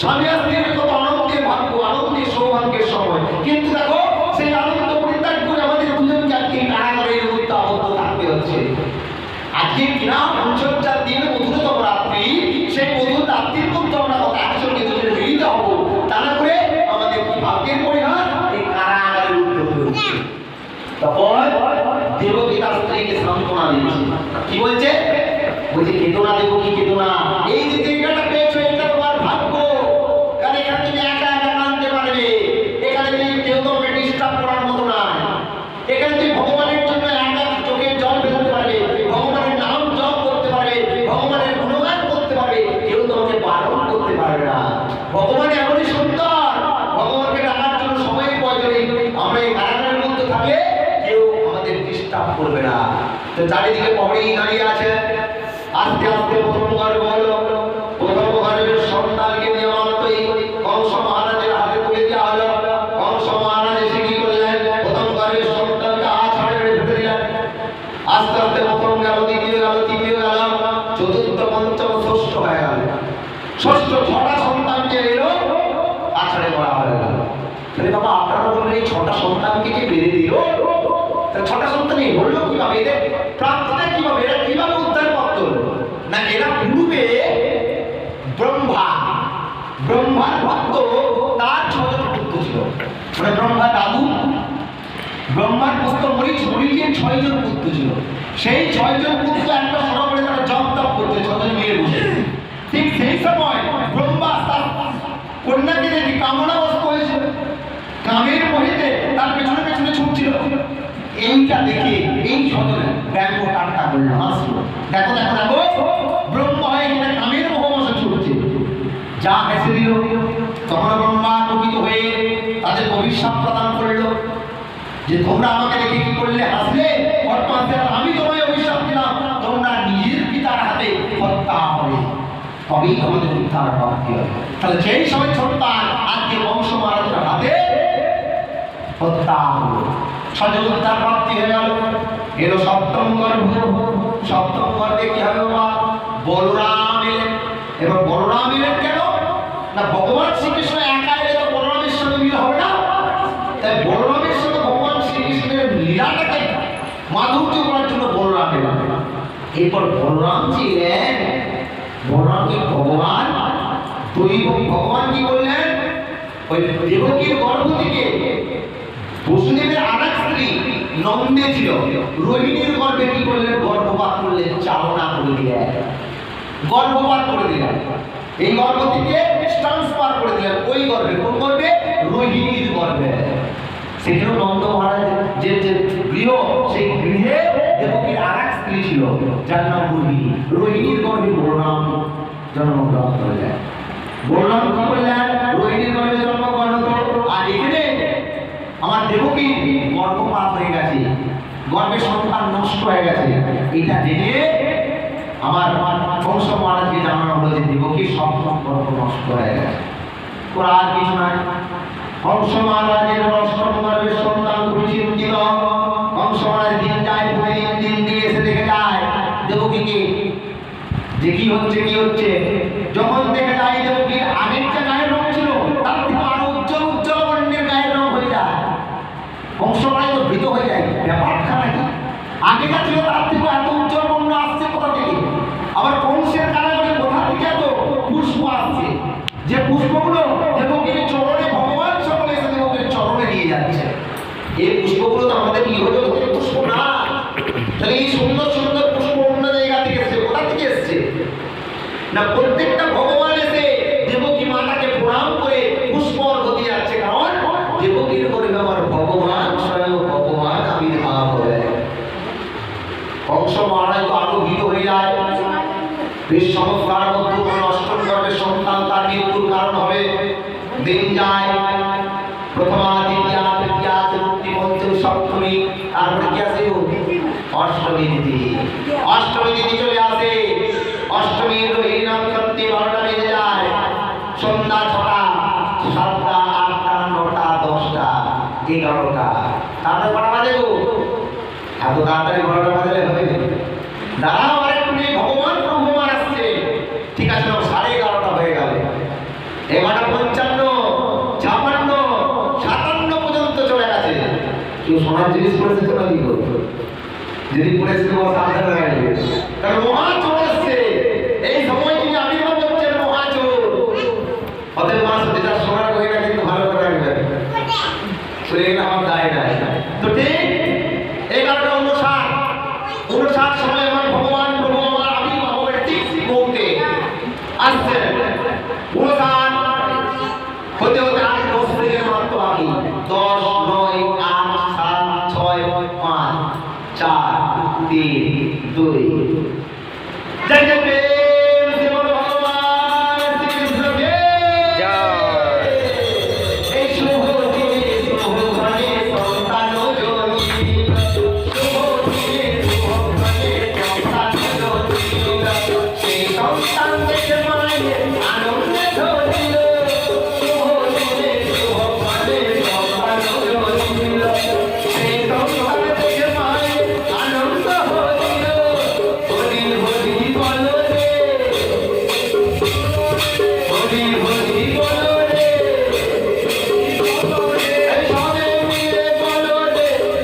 স্বামী আজকে কত আনন্দে ভাগ্য, আনন্দে সৌভাগ্যের সময়। কিন্তু দেখো, সেই আনন্দ পরিত্যাগ করে আমাদের দুজনকে আজকে কারাগারের মধ্যে আবদ্ধ থাকতে হচ্ছে। আজকে কিনা পঞ্চমচার দিন মধুরতম রাত্রি, সেই মধুর রাত্রির মধ্যে আমরা কত একসঙ্গে দুজনে মিলিত তা না করে আমাদের কি ভাগ্যের পরিহার? এই কারাগারের উদ্যোগ তখন দেবকী স্ত্রীকে সান্ত্বনা দিচ্ছে। কি বলছে? বলছে কেতনা দেবকী কেতনা নেই কারাগারের মধ্যে থাকলে কেউ আমাদের ডিস্টার্ব করবে না। তো চারিদিকে পড়েই দাঁড়িয়ে আছে। আস্তে আস্তে প্রথম গর্ব হলো, প্রথম গর্বের সন্তানকে নিয়ে মাত্রই কংস মহারাজের হাতে তুলে দেওয়া হলো। কংস মহারাজ এসে কি করলেন? প্রথম গর্বের সন্তানকে আছাড়ে মেরে ফেলে দিলেন। আস্তে আস্তে প্রথম গেল, দ্বিতীয় গেল, তৃতীয় গেল, চতুর্থ, পঞ্চম, ষষ্ঠ হয়ে গেল। ষষ্ঠ ছটা সন্তানকে এলো আছাড়ে করা হয়ে গেল তাহলে বাবা আপনারা বললেন এই ছটা সন্তানকে কে বেড়ে দিল তা ছটা সন্তান এই হলো কীভাবে? এদের কীভাবে? এরা কীভাবে উদ্ধার প্রাপ্ত না, এরা পূর্বে ব্রহ্মা। ব্রহ্মার ভক্ত, তার ছজন পুত্র ছিল। মানে ব্রহ্মা দাদু, ব্রহ্মার পুত্র মরিচ, মরিচের ছয়জন পুত্র ছিল। সেই ছয়জন পুত্র একটা সরোবরে তারা জপ তপ করছে ছজন মেয়ে বসে ঠিক সেই সময় ব্রহ্মা তার কন্যাকে দেখি কামনা বস্ত হয়েছিল কামের মহিতে তার পেছনে পেছনে ছুটছিল এইটা দেখে, এই ছজনে ব্যঙ্গ টাট্টা করল, হাসলো। দেখো দেখো দেখো। ব্রহ্ম হয়ে কিনা কামের মোহমশা ছুটছে। যা হেসে দিল। তখন ব্রহ্মা কবিত হয়ে তাদের অভিশাপ প্রদান করল। যে তোমরা আমাকে দেখে কি করলে, হাসলে? আমি তোমায় অভিশাপ দিলাম। তোমরা নিজের পিতার হাতে হত্যা হবে। তবেই তোমাদের উদ্ধার প্রাপ্তি হবে। তাহলে যেই সময় সন্তান আজকে বংশ মহারাজের হাতে হত্যা হলো উদ্ধার প্রাপ্তি হয়ে গেল এলো সপ্তম গর্ভ সপ্তম গর্ভে কি হবে বাবা বলরাম এলেন এবার বলরাম এলেন কেন? না, ভগবান শ্রীকৃষ্ণ একা এলে তো বলরামের সঙ্গে মিল হবে না তাই বলরামের সঙ্গে ভগবান শ্রীকৃষ্ণের লীলাটাকে মাধুর্য করার জন্য বলরাম এলেন এরপর বলরাম ছিলেন বলরামকে ভগবান দৈব ভগবান কি বললেন ওই দেবকীর গর্ভ থেকে বসুদেবের আর স্ত্রী নন্দে ছিল। রোহিণীর গর্ভে কি করলেন? গর্ভপাত করলেন, চালনা করে দিলেন। গর্ভপাত করে দিলেন। এই গর্ভ থেকে ট্রান্সফার করে দিলেন। ওই গর্ভে, কোন গর্ভে? রোহিণীর গর্ভে। সেখানে নন্দ মহারাজ যে যে গৃহ, সেই গৃহে দেবকীর আর এক স্ত্রী ছিল, যার নাম রোহিণী। রোহিণীর গর্ভে বলরাম জন্মগ্রহণ করলেন। বলরাম কি করলেন? রোহিণীর গর্ভে জন্মগ্রহণ করল আর এখানে আমার দেবকী গর্ভপাত হয়ে গেছে গর্ভে সন্তান নষ্ট হয়ে গেছে। এটা জেনে আমার বংশ মহারাজকে জানানো হলো যে সপ্তম গর্ভ নষ্ট হয়ে গেছে। আর কিছু বংশ মহারাজের সন্তান চিন্তিত বংশ মহারাজ দিন যায় দিন দিয়ে এসে দেখে যায় যে কি হচ্ছে কি হচ্ছে? যখন দেখে যায় দেবকীর আগের যে গায়ের রং ছিল, তার থেকে আরও উজ্জ্বল উজ্জ্বল বর্ণের গায়ের রং হয়ে যায়। বংশমায় তো ভীত হয়ে যায়। ব্যাপারটা থেকে এত উজ্জ্বল কোথা থেকে? আবার কংসের কারাগারে থেকে পুষ্প আসছে? যে পুষ্পগুলো চরণে, ভগবান সকলে এসে নিয়ে যাচ্ছে। এই পুষ্পগুলো তো আমাদের গৃহজগতের পুষ্প তাহলে এই সুন্দর সুন্দর পুষ্প অন্য জায়গা থেকে এসছে, কোথা থেকে এসছে? না, প্রত্যেকটা ভগবান এসে দেবকী মাতাকে প্রণাম করে পুষ্প অর্ঘ দিয়ে যাচ্ছে। কারণ দেবকীর করে আমার ভগবান আবির্ভাব হয়ে কংস মহারাজ তো আরও ভীত হয়ে যায়। বেশ সংস্কার মধ্যে কোনো অষ্টম গর্ভের সন্তান তার মৃত্যুর কারণ হবে। দিন যায় প্রথমা দ্বিতীয়া তৃতীয়া চতুর্থী, পঞ্চম, সপ্তমী তারপরে কি আছে? অষ্টমী তিথি। অষ্টমী তিথি চলে আসে। অষ্টমী রোহিণী নক্ষত্রে বারোটা বেজে যায়। সন্ধ্যা ছটা, সাতটা, আটটা, নটা, দশটা, এগারোটা। তারপরে কটা বাজে গো? এত তাড়াতাড়ি দাঁড়াও আরেকটু নেই ভগবান প্রভুমান আসছে। ঠিক আছে সাড়ে এগারোটা হয়ে গেল। এগারোটা পঞ্চান্ন ছাপান্ন সাতান্ন পর্যন্ত চলে গেছে। কেউ সোনার জিনিস পড়েছে তো নাকি গো? যদি পড়েছে তো সাবধান যাবে কারণ মহাচোর এসছে এই সময় তিনি আবির্ভাব হচ্ছেন মহাচোর। অতএব মাস যেটা সোনার গয়না কিন্তু ভালো করে রাখবেন। চলে গেলে আমার দায় নাই। তো ঠিক দশ নয় আট সাত ছয় পাঁচ চার তিন দুই।